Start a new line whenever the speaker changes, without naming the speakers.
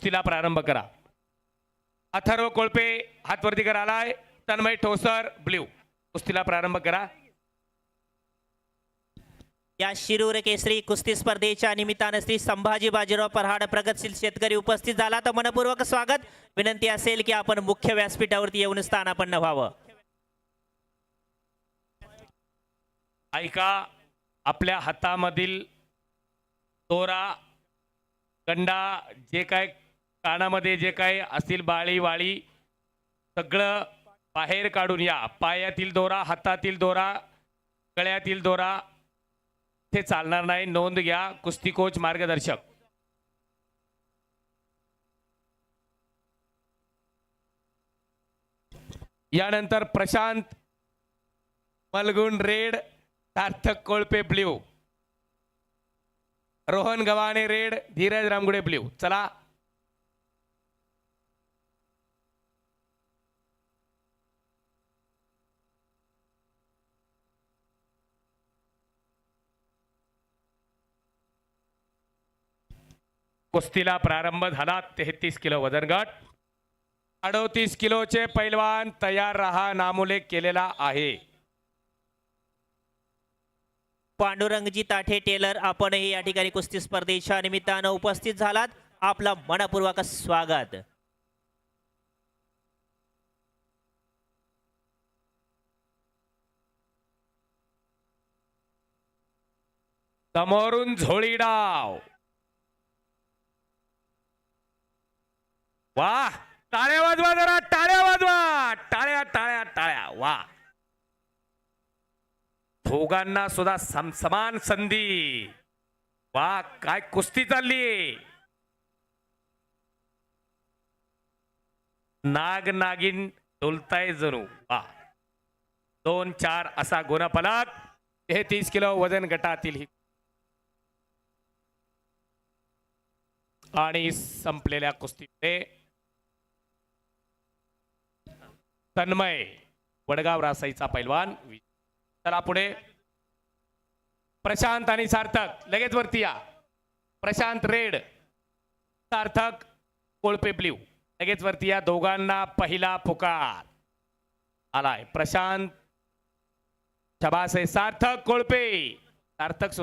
कुस्तीला प्रारंभ करा. अथर्व कोळपे हातवरती करा आलाय तन्मय ठोसर ब्ल्यू. कुस्तीला प्रारंभ करा.
या शिरूर केसरी कुस्ती स्पर्धेच्या निमित्तानं श्री संभाजी बाजीराव पराड प्रगतशील शेतकरी उपस्थित झाला. तर मनपूर्वक स्वागत. विनंती असेल की आपण मुख्य व्यासपीठावरती येऊन स्थानापन्न व्हावं.
ऐका आपल्या हातामधील दोरा कंडा जे काय कानामध्ये जे काही असतील बाळी वाळी सगळं बाहेर काढून या. पायातील दोरा हातातील दोरा गळ्यातील दोरा ते चालणार नाही. नोंद घ्या. कुस्ती कोच मार्गदर्शक. यानंतर Prashant Malgun red Sarthak Kolpe blue. Rohan Gavhane red Dheeraj Ramgude blue. चला. कुस्तीला प्रारंभ झाला. तेहतीस किलो वजन गट. अडोतीस किलोचे पैलवान तयार रहा नामोल्लेख केलेला आहे.
पांडुरंगजी ताठे टेलर आपणही या ठिकाणी कुस्ती स्पर्धेच्या निमित्तानं उपस्थित झालात. आपलं मनपूर्वक स्वागत.
समोरून झोळी डाव. वा. टाळ्या वाजवा जरा टाळ्या वाजवा. टाळ्या टाळ्या टाळ्या. वा. दोघांना सुद्धा सम समान संधी. वा काय कुस्ती चालली. नाग नागिन डोलताय जणू. वा. दोन चार असा गुणफलक. तेहतीस किलो वजन गटातील ही. आणि संपलेल्या कुस्तीमध्ये तन्मय वडगाव रासाईचा पैलवान. चला पुढे. प्रशांत आणि सार्थक लगेच वरती या. Prashant red Sarthak Kolpe blue. लगेच वरती या दोघांना पहिला पुकार. आलाय. प्रशांत शबास आहे सार्थक कोळपे. सार्थक सुद्धा